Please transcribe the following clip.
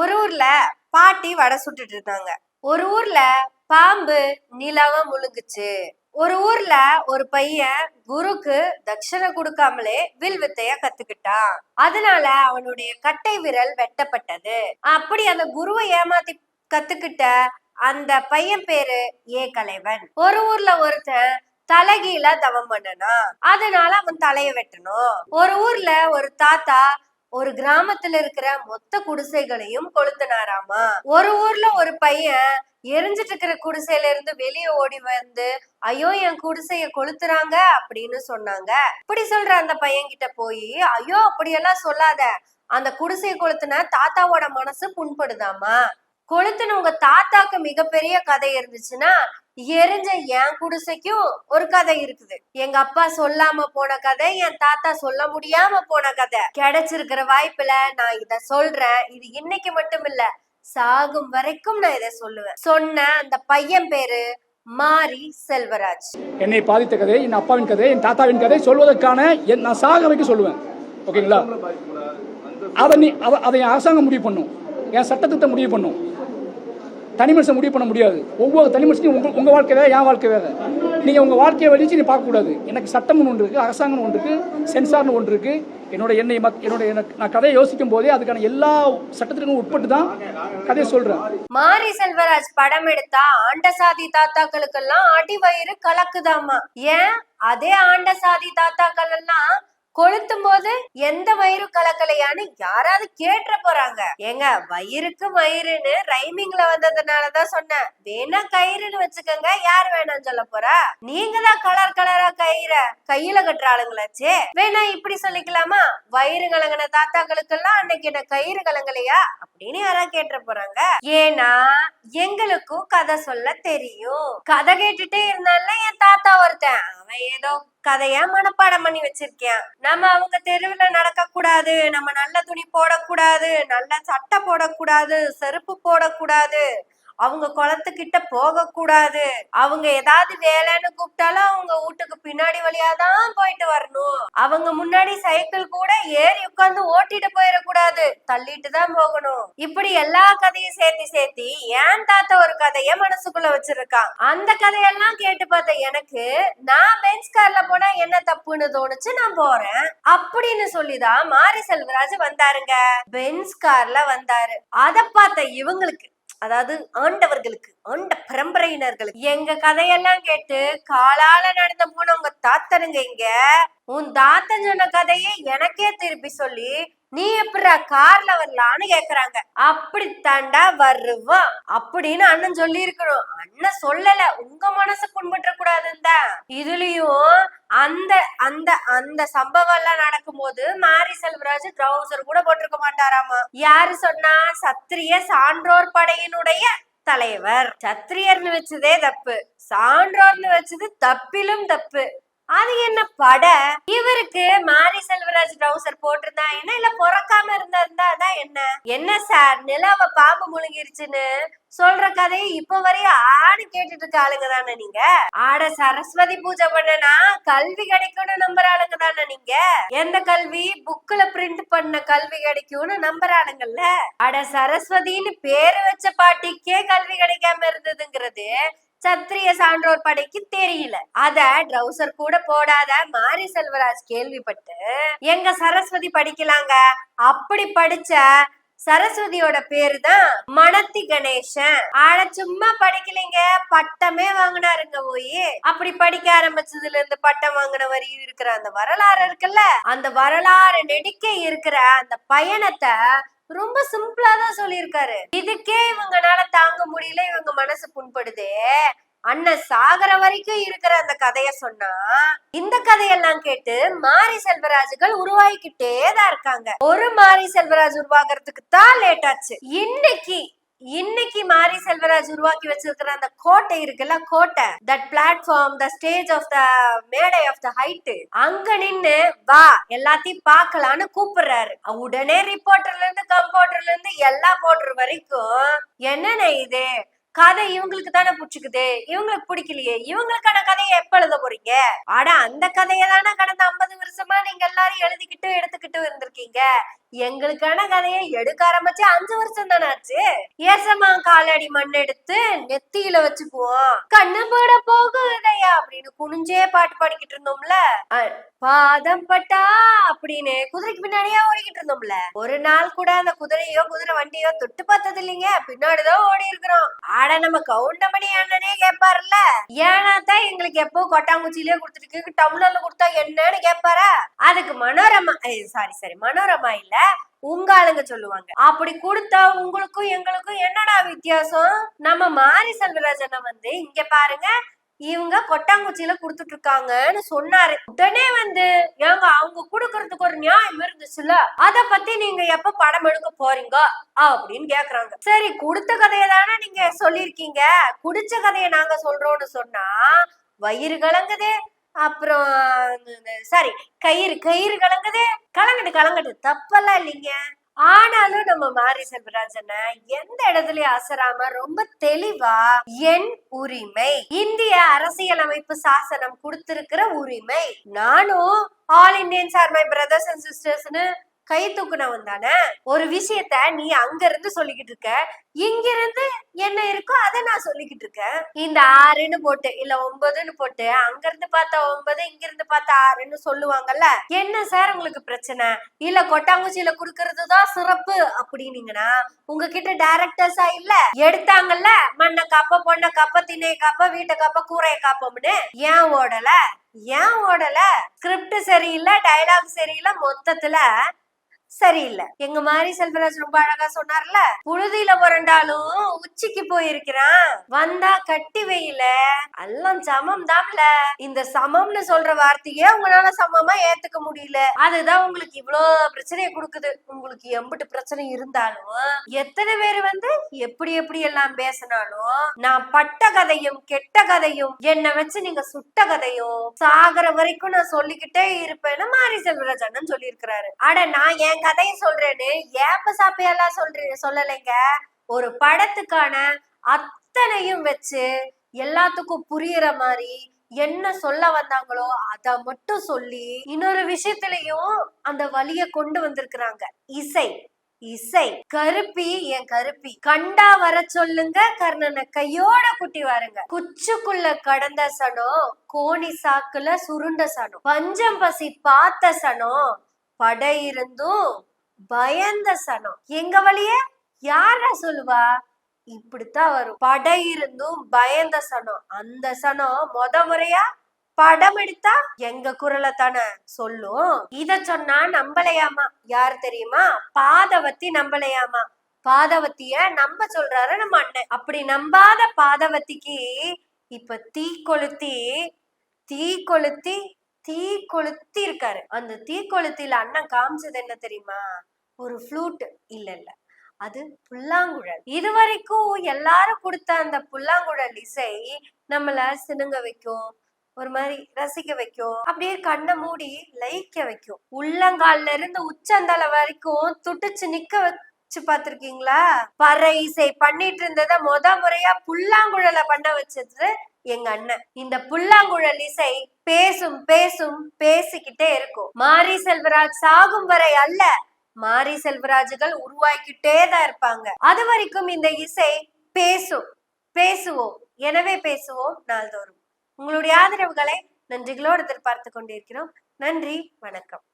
ஒரு ஊர்ல பாட்டி வடை சுட்டுட்டு இருந்தாங்க. ஒரு ஊர்ல பாம்பு நிலவ முழுங்குச்சு. ஒரு ஊர்ல ஒரு பையன் குருக்கு தட்சணை கொடுக்காமலே வில் வித்தைய கத்துக்கிட்டான். அதனால அவனுடைய கட்டை விரல் வெட்டப்பட்டது. அப்படி அந்த குருவை ஏமாத்தி கத்துக்கிட்ட அந்த பையன் பேரு ஏ கலைவன். ஒரு ஊர்ல ஒருத்தன் தலைகீழ தவம் பண்ணனா அதனால அவன் தலைய வெட்டணும். ஒரு ஊர்ல ஒரு தாத்தா ஒரு கிராமத்துல இருக்கிற மொத்த குடிசைகளையும் கொளுத்தினாராமா? ஒரு ஊர்ல ஒரு பையன் எரிஞ்சிட்டு இருக்கிற குடிசையில இருந்து வெளியே ஓடி வந்து ஐயோ என் குடிசைய கொளுத்துறாங்க அப்படின்னு சொன்னாங்க. இப்படி சொல்ற அந்த பையன் கிட்ட போய் ஐயோ அப்படியெல்லாம் சொல்லாத. அந்த குடிசையை கொளுத்துன தாத்தாவோட மனசு புண்படுதாமா? கொளுத்துன உங்க தாத்தாக்கு மிகப்பெரிய கதை இருந்துச்சுன்னா எரிஞ்ச என் குடிசைக்கும் ஒரு கதை இருக்குது. எங்க அப்பா சொல்லாம போன கதை என் தாத்தா சொல்ல முடியாம போன கதை. கிடைச்சிருக்கிற வாய்ப்புல நான் இத சொல்றேன். இது இன்னைக்கு மட்டும் இல்ல சாகும் வரைக்கும் நான் இதை சொல்லுவேன். சொன்ன அந்த பையன் பேரு மாரி செல்வராஜ். என்னை பாதித்த கதை என் அப்பாவின் கதை என் தாத்தாவின் கதை சொல்வதற்கான என் நான் சாக வரைக்கும் சொல்லுவேன். ஓகேங்களா? அதை நீ அதை அதை என் அரசாங்கம் முடிவு பண்ணும். என் சட்டத்திட்ட முடிவு பண்ணும். தனி மனுஷன் முடிவு பண்ண முடியாது. ஒவ்வொரு தனி மனுஷனையும் உங்கள் உங்கள் வாழ்க்கை வேறு என் வாழ்க்கை வேறு. நீங்கள் உங்கள் வாழ்க்கையை வலிச்சு நீ பார்க்கக்கூடாது. எனக்கு சட்டம்னு ஒன்று இருக்குது அரசாங்கம்னு ஒன்று இருக்குது சென்சார்னு ஒன்று இருக்குது என்னோட என்னை மத் என்னோட எனக்கு நான் கதையை யோசிக்கும் போதே அதுக்கான எல்லா சட்டத்திற்கும் உட்பட்டு தான் கதையை சொல்கிறேன் மாரி செல்வராஜ் படம் எடுத்தா ஆண்ட சாதி தாத்தாக்களுக்கெல்லாம் அடி வயிறு கலக்குதாமா ஏன்? அதே ஆண்ட சாதி தாத்தாக்கள் எல்லாம் கொளுத்தும் போது எந்த வயிறு கலக்கலையான்னு யாராவது கேட்டுற போறாங்க. ஏங்க வயிறுக்கு வயிறுன்னு ரைமிங்ல வந்ததுனாலதான் சொன்னேன். வேணா கயிறுன்னு வச்சுக்கோங்க யார் வேணாம் சொல்ல போறா? நீங்க தான் கலர் கலரா கயிற கையில கட்டுற ஆளுங்களாச்சே. வேணா இப்படி சொல்லிக்கலாமா? வயிறு கலங்கின தாத்தாக்களுக்கெல்லாம் அன்னைக்கு என்ன கயிறு கலங்கலையா? அப்படின்னு யாராவது கேட்டுற போறாங்க. ஏன்னா எங்களுக்கும் கதை சொல்ல தெரியும். கதை கேட்டுட்டே இருந்தால என் தாத்தா ஒருத்தன். அவன் ஏதோ கதைய மனப்பாடம் பண்ணி வச்சிருக்கேன் நம்ம அவங்க தெருவுல நடக்க கூடாது நம்ம நல்ல துணி போடக்கூடாது நல்ல சட்டை போடக்கூடாது செருப்பு போடக்கூடாது. அவங்க குளத்துக்கிட்ட போக கூடாது அவங்க ஏதாவது வேலைன்னு கூப்பிட்டாலும் அவங்க வீட்டுக்கு பின்னாடி வழியா தான் போயிட்டு வரணும். அவங்க முன்னாடி சைக்கிள் கூட ஏறி உட்கார்ந்து ஓட்டிட்டு போயிடக்கூடாது. தள்ளிட்டு தான் போகணும். இப்படி எல்லா கதையும் சேர்த்து சேர்த்து ஏன் தாத்தா ஒரு கதைய மனசுக்குள்ள வச்சிருக்கான்? அந்த கதையெல்லாம் கேட்டு பார்த்த எனக்கு நான் பெஞ்ச் கார்ல போனா என்ன தப்புன்னு தோணுச்சு நான் போறேன். அப்படின்னு சொல்லிதான் மாரி செல்வராஜ் வந்தாருங்க. பெஞ்ச் கார்ல வந்தாரு. அத பார்த்த இவங்களுக்கு அதாவது ஆண்டவர்களுக்கு ஆண்ட பரம்பரையினர்களுக்கு. எங்க கதையெல்லாம் கேட்டு காலால நடந்து போன உங்க தாத்தனுங்க இங்க உன் தாத்தன் சொன்ன கதையை எனக்கே திருப்பி சொல்லி நீ எப்படிடா கார்ல வரலான்னு கேக்குறாங்க. அப்படி தாண்டா வருவான் அப்படின்னு அண்ணன் சொல்லி இருக்கணும் அண்ணன் சொல்லல உங்க மனசு புண்பற்ற கூடாதுன்னு தான் இதுலயும் அந்த அந்த அந்த சம்பவம் எல்லாம் நடக்கும்போது மாரி செல்வராஜ் ட்ரௌசர் கூட போட்டிருக்க மாட்டாராமா? யாரு சொன்னா? சத்திரிய சான்றோர் படையினுடைய தலைவர். சத்திரியர்னு வச்சதே தப்பு. சான்றோர்னு வச்சது தப்பிலும் தப்பு. அது என்ன பட? இவருக்கு மாரி செல்வராஜ் ட்ரௌசர் போட்டிருந்தா என்ன? இல்ல பொறக்காம இருந்தா இருந்தா அதான் என்ன? என்ன சார்? நிலாவ பாம்பு முழுங்கிருச்சுன்னு சொல்ற கதையை இப்ப வரையும் ஆடு கேட்டுட்டு இருக்க ஆளுங்க தானே நீங்க? ஆட சரஸ்வதி பூஜை பண்ணனா கல்வி கிடைக்கும்னு நம்புற ஆளுங்க தானே நீங்க? எந்த கல்வி? புக்ல பிரிண்ட் பண்ண கல்வி கிடைக்கும்னு நம்புற ஆளுங்கல்ல அட சரஸ்வதின்னு பேரு வச்ச பாட்டிக்கே கல்வி கிடைக்காம இருந்ததுங்கிறது சத்திரிய சான்றோர் படைக்கு தெரியல. அத ட்ரௌசர் கூட போடாத மாரி செல்வராஜ் கேள்விப்பட்டு எங்க சரஸ்வதி படிக்கலாங்க? அப்படி படிச்ச சரஸ்வதியோட பேரு தான் மணத்தி கணேசன். ஆனா சும்மா படிக்கலைங்க பட்டமே வாங்கினாருங்க போய். அப்படி படிக்க ஆரம்பிச்சதுல இருந்து பட்டம் வாங்கின வரையும் இருக்கிற அந்த வரலாறு இருக்குல்ல? அந்த வரலாறு நெடுக்க இருக்கிற அந்த பயணத்தை ரொம்ப சிம்பிளா தான் சொல்லியிருக்காரு. இதுக்கே இவங்கனால தாங்க முடியல இவங்க மனசு புண்படுதே. அண்ணன் சாகர வரைக்கும் இருக்கிற அந்த கதைய சொன்னா இந்த கதையெல்லாம் கேட்டு மாரி செல்வராஜுகள் உருவாகிக்கிட்டே தான் இருக்காங்க. ஒரு மாரி செல்வராஜ் உருவாகிறதுக்கு தான் லேட் ஆச்சு. இன்னைக்கு இன்னைக்கு மாரி செல்வராஜ் உருவாக்கி வச்சிருக்கிற அந்த கோட்டை இருக்குல்ல கோட்டை. That platform the stage of the மேடை ஆஃப் த ஹைட் அங்க நின்னு வா எல்லாத்தையும் பார்க்கலான்னு கூப்பிடுறாரு. உடனே ரிப்போர்ட்டர்ல இருந்து கம்போர்ட்டர்ல இருந்து எல்லா போடுற வரைக்கும் என்னென்ன இது? கதை இவங்களுக்கு தானே பிடிச்சிக்குது. இவங்களுக்கு பிடிக்கலையே. இவங்களுக்கான கதையை எப்ப எழுத போறீங்க? ஆனா அந்த கதையை தானே கடந்த ஐம்பது வருஷமா நீங்க எல்லாரும் எழுதிக்கிட்டு எடுத்துக்கிட்டு இருந்திருக்கீங்க. எங்களுக்கான கதையை எடுக்க ஆரம்பிச்சு அஞ்சு வருஷம் தானே ஆச்சு. ஏசமா காலடி மண் எடுத்து நெத்தியில வச்சுக்குவோம். கண்ணு போட போகுதையா? அப்படின்னு குனிஞ்சே பாட்டு பாடிக்கிட்டு இருந்தோம்ல. பாதம் பட்டா அப்படின்னு குதிரைக்கு பின்னாடியே ஓடிக்கிட்டு இருந்தோம்ல. ஒரு நாள் கூட அந்த குதிரையோ குதிரை வண்டியோ தொட்டு பார்த்தது இல்லைங்க பின்னாடிதான் ஓடி இருக்கிறோம் ஆட நம்ம கவுண்டமணி அண்ணனே கேட்பாருல்ல ஏன்னா தான் எங்களுக்கு எப்போ கொட்டாங்குச்சியிலே கொடுத்துருக்கு டம்ளர்ல கொடுத்தா என்னன்னு கேட்பாரா அதுக்கு மனோரமா சாரி சாரி மனோரமா இல்ல உங்க ஆளுங்க சொல்லுவாங்க. அப்படி கொடுத்தா உங்களுக்கும் எங்களுக்கும் என்னடா வித்தியாசம்? நம்ம மாரி செல்வராஜனை வந்து இங்க பாருங்க இவங்க கொட்டாங்குச்சியில குடுத்துட்டு இருக்காங்கன்னு சொன்னாரு. உடனே வந்து ஏங்க அவங்க குடுக்கறதுக்கு ஒரு நியாயம் இருந்துச்சுல்ல? அத பத்தி நீங்க எப்ப படம் எடுக்க போறீங்க? அப்படின்னு கேக்குறாங்க. சரி கொடுத்த கதையை தானே நீங்க சொல்லிருக்கீங்க குடிச்ச கதையை நாங்க சொல்றோம்னு சொன்னா வயிறு கலங்குது. அப்புறம் சாரி கயிறு கயிறு கலங்குது. கலங்கட்டு கலங்கட்டு. தப்பெல்லாம் இல்லைங்க. ஆனாலும் நம்ம மாரி செல்வராஜனை எந்த இடத்துலயும் அசராம ரொம்ப தெளிவா என் உரிமை இந்திய அரசியலமைப்பு சாசனம் கொடுத்திருக்கிற உரிமை நானும் all Indians are my brothers and சிஸ்டர்ஸ்னு கை தூக்குனவன் தானே ஒரு விஷயத்த நீ அங்க இருந்து சொல்லிக்கிட்டு இருக்க. இங்க இருந்து என்ன இருக்கோ அதை நான் சொல்லிக்கிட்டு இருக்கேன். இந்த ஆறுன்னு போட்டு இல்ல ஒன்பதுன்னு போட்டு அங்க இருந்து பார்த்தா ஒன்பது இங்க இருந்து பார்த்தா ஆறுன்னு சொல்லுவாங்கல்ல? என்ன சார் உங்களுக்கு பிரச்சனை? இல்ல கொட்டாங்குச்சியில குடுக்கறது தான் சிறப்பு அப்படின்னீங்கன்னா உங்ககிட்ட டைரக்டர்ஸா இல்ல? எடுத்தாங்கல்ல? மண்ணை காப்ப பொண்ணை காப்ப திணை காப்ப வீட்டை காப்ப கூரையை காப்போம்னு? ஏன் ஓடல? ஏன் ஓடல? ஸ்கிரிப்ட் சரியில்லை டயலாக் சரியில்லை மொத்தத்துல சரியில்லை. எங்க மாதிரி செல்வராஜ் ரொம்ப அழகா சொன்னார்ல புழுதியில புரண்டாலும் உச்சிக்கு போயிருக்கிறான். வந்தா கட்டி வெயில. எல்லாம் சமம் தான்ல இந்த சமம்னு சொல்ற வார்த்தையே உங்களால சமமா ஏத்துக்க முடியல. அதுதான் உங்களுக்கு இவ்வளோ பிரச்சனையை கொடுக்குது. உங்களுக்கு எம்பிட்டு பிரச்சனை இருந்தாலும் எத்தனை பேர் வந்து எப்படி எப்படி எல்லாம் பேசினாலும் நான் பட்ட கதையும் கெட்ட கதையும் என்னை வச்சு நீங்க சுட்ட கதையும் சாகர வரைக்கும் நான் சொல்லிக்கிட்டே இருப்பேன்னு மாரி செல்வராஜ் அண்ணன் சொல்லியிருக்கிறாரு. அட நான் ஏன் என் கதையை சொல்றேன்னு ஏப்ப சாப்பையெல்லாம் சொல்றீங்க சொல்லலைங்க. ஒரு படத்துக்கான அத்தனையும் வச்சு எல்லாத்துக்கும் புரியுற மாதிரி என்ன சொல்ல வந்தாங்களோ அத மட்டும் சொல்லி இன்னொரு விஷயத்திலையும் அந்த வழிய கொண்டு வந்திருக்கிறாங்க. இசை இசை. கருப்பி என் கருப்பி. கண்டா வர சொல்லுங்க கர்ணனை கையோட குட்டி வாருங்க. குச்சுக்குள்ள கடந்த சனம் கோணி சாக்குல சுருண்ட சனம். பஞ்சம் பசி பார்த்த சனம் படை இருந்தும் பயந்த சனம். எங்க வழிய? யாரா சொல்லுவா? இப்படித்தான் வரும். படை இருந்தும் பயந்த சனம். அந்த சனம் முத முறையா படம் எடுத்தா? எங்க குரலை தானே சொல்லும். இத சொன்னா நம்பலையாமா? யார் தெரியுமா? பாதவத்தி நம்பலையாமா? பாதவத்திய நம்ப சொல்றாரு நம்ம அண்ணன். அப்படி நம்பாத பாதவத்திக்கு இப்ப தீ கொளுத்தி தீ கொளுத்தி தீ கொளுத்தி இருக்காரு. அந்த தீ கொளுத்தில அண்ணன் காமிச்சது என்ன தெரியுமா? ஒரு ஃப்ளூட் இல்ல இல்ல. அது புல்லாங்குழல். இது வரைக்கும் எல்லாரும் கொடுத்த அந்த புல்லாங்குழல் இசை நம்மள சினுங்க வைக்கும் ஒரு மாதிரி ரசிக்க வைக்கும். அப்படியே கண்ணை மூடி லயிக்க வைக்கும். உள்ளங்கால்ல இருந்து உச்சந்தலை வரைக்கும் துட்டுச்சு நிக்க வச்சு பாத்திருக்கீங்களா பறை இசை பண்ணிட்டு இருந்தத முத முறையா புல்லாங்குழலை பண்ண வச்சது எங்க அண்ணன். இந்த புல்லாங்குழல் இசை பேசும் பேசும் பேசிக்கிட்டே இருக்கும். மாரி செல்வராஜ் சாகும் வரை அல்ல. மாரி செல்வராஜுகள் உருவாக்கிட்டே தான் இருப்பாங்க. அது வரைக்கும் இந்த இசை பேசும் பேசுவோம். எனவே பேசுவோம் நாள்தோறும். உங்களுடைய ஆதரவுகளை நன்றிகளோடு எதிர்பார்த்து கொண்டிருக்கிறோம். நன்றி வணக்கம்.